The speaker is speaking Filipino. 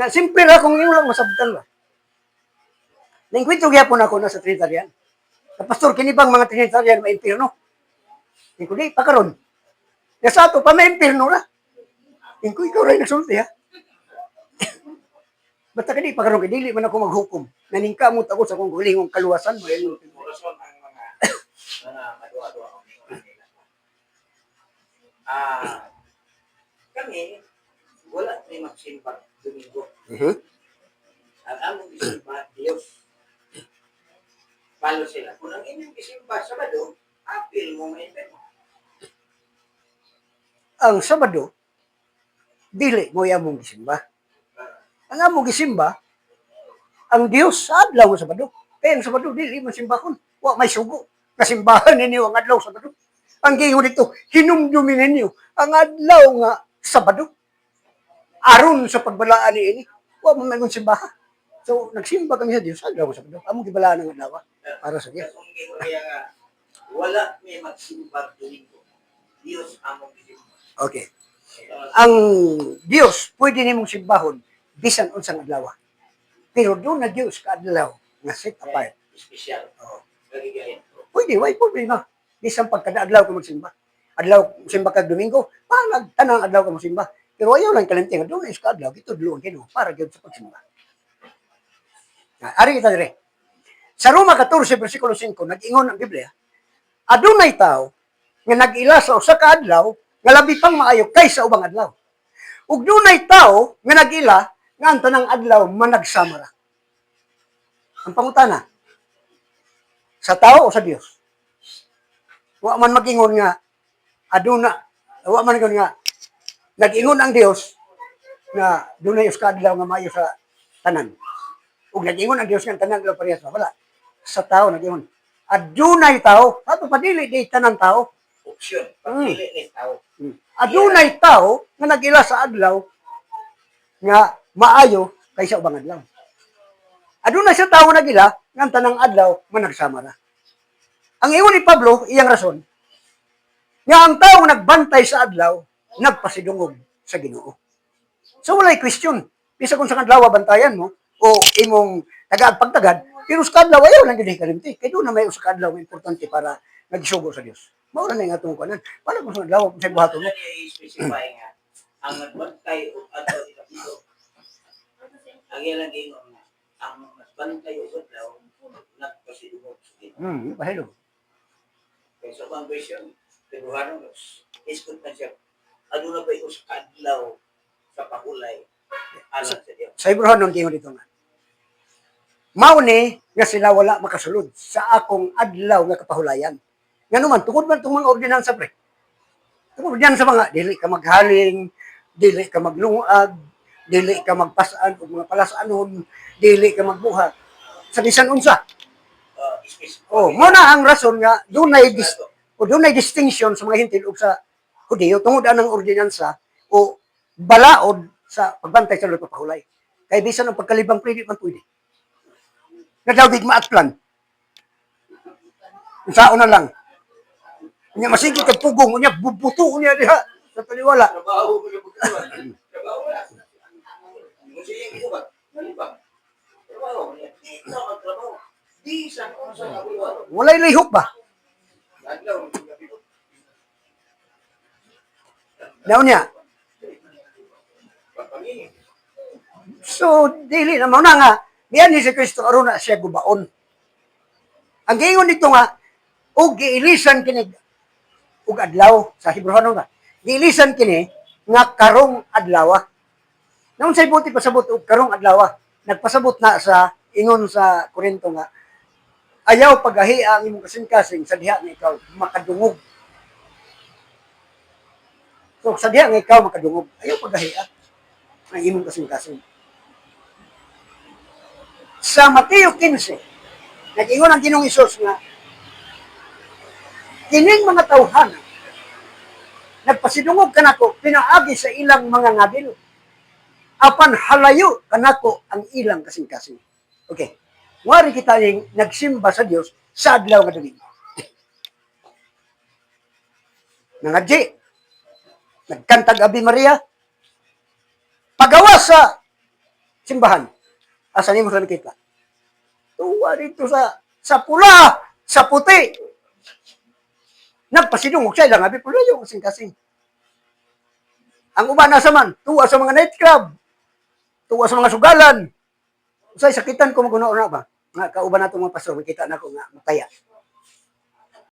Nga, simple ra kung imo lang masabtan ba. Ningkwento gyapon ako na sa Trinitarian. Sa pastor, kini bang mga Trinitarian may impirno? Hindi ko di, pa karon. Nga sa ato pa may impirno na. Hindi ko ikaw rin nagsulti ha. Basta kani pa karon kay dili man ako maghukom. Naningkamot ako sa kung hulingong kaluwasan mo. Mga. Ah, kami, wala ni magsimba Domingo. Mhm. Ang among isimba, Diyos. Palo sila. Kung ang inyong isimba, Sabado, apil mo may mo. Ang Sabado, dili mo yamong gisimba. Ang among gisimba, ang Dios sa adlaw sa Sabado. Kaya ang Sabado, dili man simbahon. Wa may sugo. Kasimbahan ninyo ang adlaw sa Sabado. Ang giingon dito, hinumdumin ninyo ang adlaw nga Sabado. Aron sa pagbalaan ni ini, wa man may simbahan. So, nagsimba kami sa Dios adlaw sa Sabado. Among gibalaan ang adlaw para sa Dios. Kung kaya nga, wala may magsimba Domingo. Diyos among isimba. Okay. Ang Dios pwede nimong simbahon bisan unsang adlaw. Pero doon na Dios ka adlaw nga set apart. Special. Gagigahin. Pwede, way problema. Bisan pagkada adlaw ka magsimba. Adlaw simba ka Domingo, para tanang adlaw ka magsimba. Pero ayaw lang kalanting doon is ka adlaw gito dulo kino para gyud sa pagsimba. Ah, Ari kita dire. Sa Roma 14 bersikulo 5 nag-ingon ang Biblia, adunay tao nga nag-ila sa usa ka adlaw nga labi pang maayo kaysa ubang adlaw. Ug dunay tao nga nag-ila nga ang tanang adlaw managsamara. Ang pangutana, sa tao o sa Dios? Wa man magingon nga aduna, wa man magingon nga nag-ingon ang Dios nga dunay us ka adlaw nga maayo sa tanan. Ug nag-ingon ang Dios nga tanan adlaw parehas wala. Sa tao nag-ingon. Adunay tao, ato padili di tanan tao. Opsyon. Pagpili ni tao. Hmm. Adunay tao nga nag-ila sa adlaw nga maayo kaysa ubang adlaw. Adunay sa tao nag-ila nga ang tanang adlaw managsama na. Ang ingon ni Pablo, iyang rason, nga ang tao nga nagbantay sa adlaw, nagpasidungog sa Ginoo. So walay question. Bisa kung sa kadlaw bantayan mo o imong tagad pagtagad, pero sa kadlaw ayaw lang gid kalimti. Kay doon na may usa kadlaw importante para nagsugo sa Dios. Mao na nga atong kunan. Para kung sa kadlaw sa buhaton mo, Wala. Ang nagbantay o adlaw di kapito. Ang ilang ingon nga. Ang nagbantay o adlaw nagpasidungog sa Ginoo. Hmm, bahilo. Kaya sa mga version, Februaro, iskot na siya. Ano na ba yung sa kadlaw sa pahulay? Alam sa Diyos. Sa Ibrahim nung tingin dito nga. Mao ni nga sila wala makasulod sa akong adlaw nga kapahulayan. Nga naman, tungkol man itong mga ordinansa, pre. Tungkol diyan sa mga, dili ka maghaling, dili ka maglungag, dili ka magpasaan o mga palasanon, dili ka magbuhat. Sa bisan unsa. Uh. Oh, mo na ang rason nga dunay dis o dunay distinction sa mga hintil ug sa Hudiyo tungod anang ordinansa o balaod sa pagbantay sa lupa pahulay. Kay bisan ang pagkalibang pwede man pwede. Nadawig maatlan. Sa una lang. Nya masigi kag pugong nya bubuto niya diha sa taliwala. Trabaho mo na pagkawan. Trabaho na. Yung iba, malibang. Trabaho. Di na magtrabaho. Di sa kung sa. Walay lihok ba? Adlaw, Pagpangin. So, dili na mo na nga, niyan ni si Kristo aron na siya gubaon. Ang giingon dito nga, og giilisan kini ug adlaw sa Hebreano nga. Giilisan kini nga karong adlaw. Nung sa ibuti pasabot og karong adlaw, nagpasabot na sa ingon sa Korinto nga ayaw pagahi ang imong kasing-kasing sa diha nga ikaw makadungog. So sa diha nga ikaw makadungog, ayaw pagahi ang imong kasing-kasing sa Mateo 15, nag-ingon ang Ginoong Isos nga, kining mga tawhana, nagpasidungog kanako, pinaagi sa ilang mga ngabil, apan halayo kanako ang ilang kasing-kasing. Okay. Wari kita yung nagsimba sa Dios sa adlaw nga Domingo. Nangadji, nagkantag Abi Maria, pagawa sa simbahan. Asa nimo sa nakita? Tuwa dito sa sa pula, sa puti. Nagpasidungog siya lang, abi pula yung kasing-kasing. Ang uban nasa man, tuwa sa mga nightclub, tuwa sa mga sugalan. Usay sakitan ko magunauna ba? Nga kauban nato mga pastor, makita na ko nga mataya.